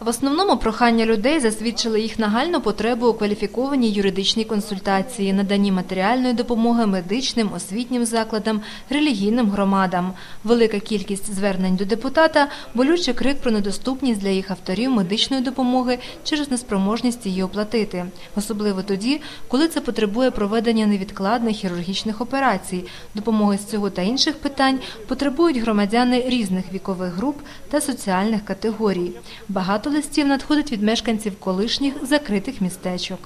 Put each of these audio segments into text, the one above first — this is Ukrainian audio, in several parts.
В основному прохання людей засвідчили їх нагальну потребу у кваліфікованій юридичній консультації, наданні матеріальної допомоги медичним, освітнім закладам, релігійним громадам. Велика кількість звернень до депутата – болючий крик про недоступність для їх авторів медичної допомоги через неспроможність її оплатити. Особливо тоді, коли це потребує проведення невідкладних хірургічних операцій. Допомоги з цього та інших питань потребують громадяни різних вікових груп та соціальних категорій. Багато листів надходить від мешканців колишніх закритих містечок.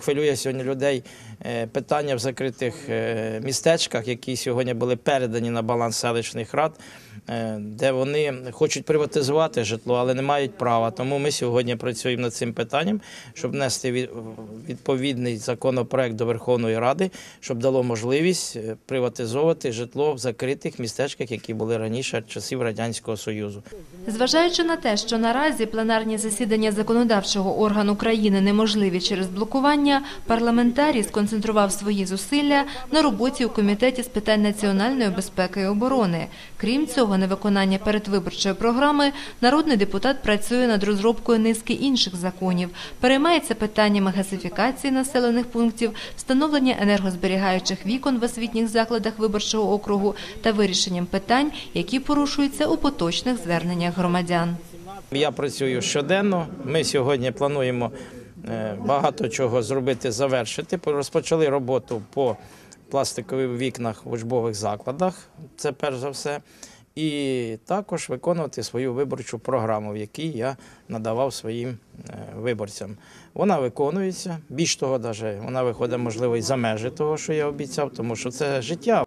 Хвилює сьогодні людей е, питання в закритих е, містечках, які сьогодні були передані на баланс селищних рад, е, де вони хочуть приватизувати житло, але не мають права. Тому ми сьогодні працюємо над цим питанням, щоб внести від- відповідний законопроект до Верховної Ради, щоб дало можливість приватизовувати житло в закритих містечках, які були раніше часів Радянського Союзу. Зважаючи на те, що наразі пленарні засідання законодавчого органу країни неможливі через блокування, парламентарій сконцентрував свої зусилля на роботі у комітеті з питань національної безпеки і оборони. Крім цього, на виконання передвиборчої програми народний депутат працює над розробкою низки інших законів, переймається питаннями газифікації населених пунктів, встановлення енергозберігаючих вікон в освітніх закладах виборчого округу та вирішенням питань, які порушуються у поточних зверненнях громадян. Я працюю щоденно. Ми сьогодні плануємо багато чого зробити, завершити. Розпочали роботу по пластикових вікнах в учбових закладах. Це перш за все. І також виконувати свою виборчу програму, в якій я надавав своїм е, виборцям. Вона виконується. Більш того, даже вона виходить, можливо, і за межі того, що я обіцяв, тому що це життя.